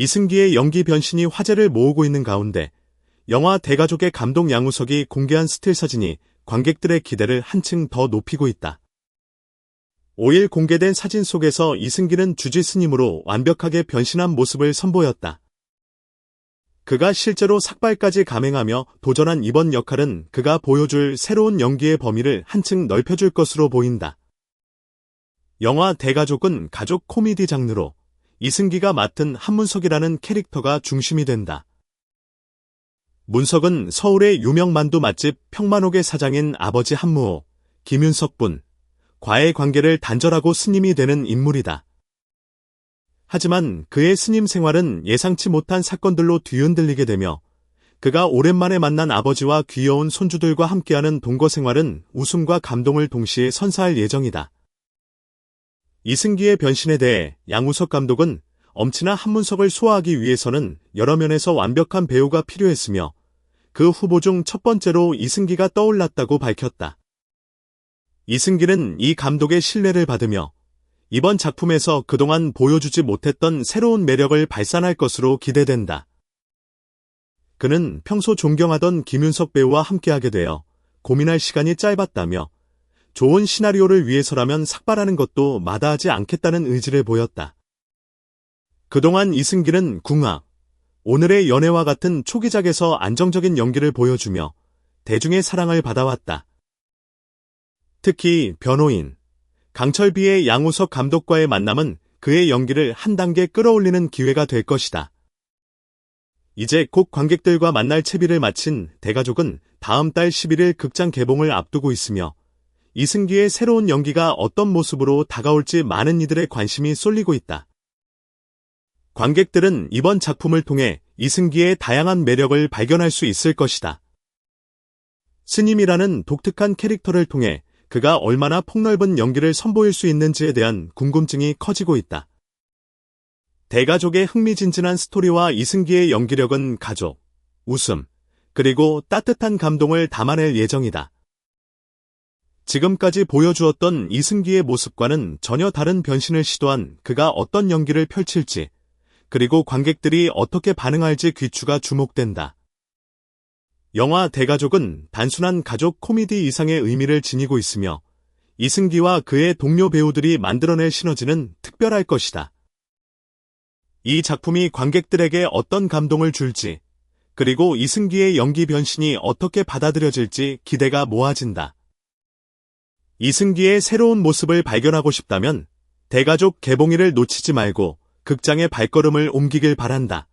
이승기의 연기 변신이 화제를 모으고 있는 가운데 영화 대가족의 감독 양우석이 공개한 스틸 사진이 관객들의 기대를 한층 더 높이고 있다. 5일 공개된 사진 속에서 이승기는 주지 스님으로 완벽하게 변신한 모습을 선보였다. 그가 실제로 삭발까지 감행하며 도전한 이번 역할은 그가 보여줄 새로운 연기의 범위를 한층 넓혀줄 것으로 보인다. 영화 대가족은 가족 코미디 장르로 이승기가 맡은 한문석이라는 캐릭터가 중심이 된다. 문석은 서울의 유명 만두 맛집 평만옥의 사장인 아버지 한무호, 김윤석 분, 과의 관계를 단절하고 스님이 되는 인물이다. 하지만 그의 스님 생활은 예상치 못한 사건들로 뒤흔들리게 되며 그가 오랜만에 만난 아버지와 귀여운 손주들과 함께하는 동거 생활은 웃음과 감동을 동시에 선사할 예정이다. 이승기의 변신에 대해 양우석 감독은 엄친아 한문석을 소화하기 위해서는 여러 면에서 완벽한 배우가 필요했으며 그 후보 중 첫 번째로 이승기가 떠올랐다고 밝혔다. 이승기는 이 감독의 신뢰를 받으며 이번 작품에서 그동안 보여주지 못했던 새로운 매력을 발산할 것으로 기대된다. 그는 평소 존경하던 김윤석 배우와 함께하게 되어 고민할 시간이 짧았다며 좋은 시나리오를 위해서라면 삭발하는 것도 마다하지 않겠다는 의지를 보였다. 그동안 이승기는 궁합, 오늘의 연애와 같은 초기작에서 안정적인 연기를 보여주며 대중의 사랑을 받아왔다. 특히 변호인, 강철비의 양우석 감독과의 만남은 그의 연기를 한 단계 끌어올리는 기회가 될 것이다. 이제 곧 관객들과 만날 채비를 마친 대가족은 다음 달 11일 극장 개봉을 앞두고 있으며 이승기의 새로운 연기가 어떤 모습으로 다가올지 많은 이들의 관심이 쏠리고 있다. 관객들은 이번 작품을 통해 이승기의 다양한 매력을 발견할 수 있을 것이다. 스님이라는 독특한 캐릭터를 통해 그가 얼마나 폭넓은 연기를 선보일 수 있는지에 대한 궁금증이 커지고 있다. 대가족의 흥미진진한 스토리와 이승기의 연기력은 가족, 웃음, 그리고 따뜻한 감동을 담아낼 예정이다. 지금까지 보여주었던 이승기의 모습과는 전혀 다른 변신을 시도한 그가 어떤 연기를 펼칠지, 그리고 관객들이 어떻게 반응할지 귀추가 주목된다. 영화 대가족은 단순한 가족 코미디 이상의 의미를 지니고 있으며 이승기와 그의 동료 배우들이 만들어낼 시너지는 특별할 것이다. 이 작품이 관객들에게 어떤 감동을 줄지, 그리고 이승기의 연기 변신이 어떻게 받아들여질지 기대가 모아진다. 이승기의 새로운 모습을 발견하고 싶다면 대가족 개봉일을 놓치지 말고 극장의 발걸음을 옮기길 바란다.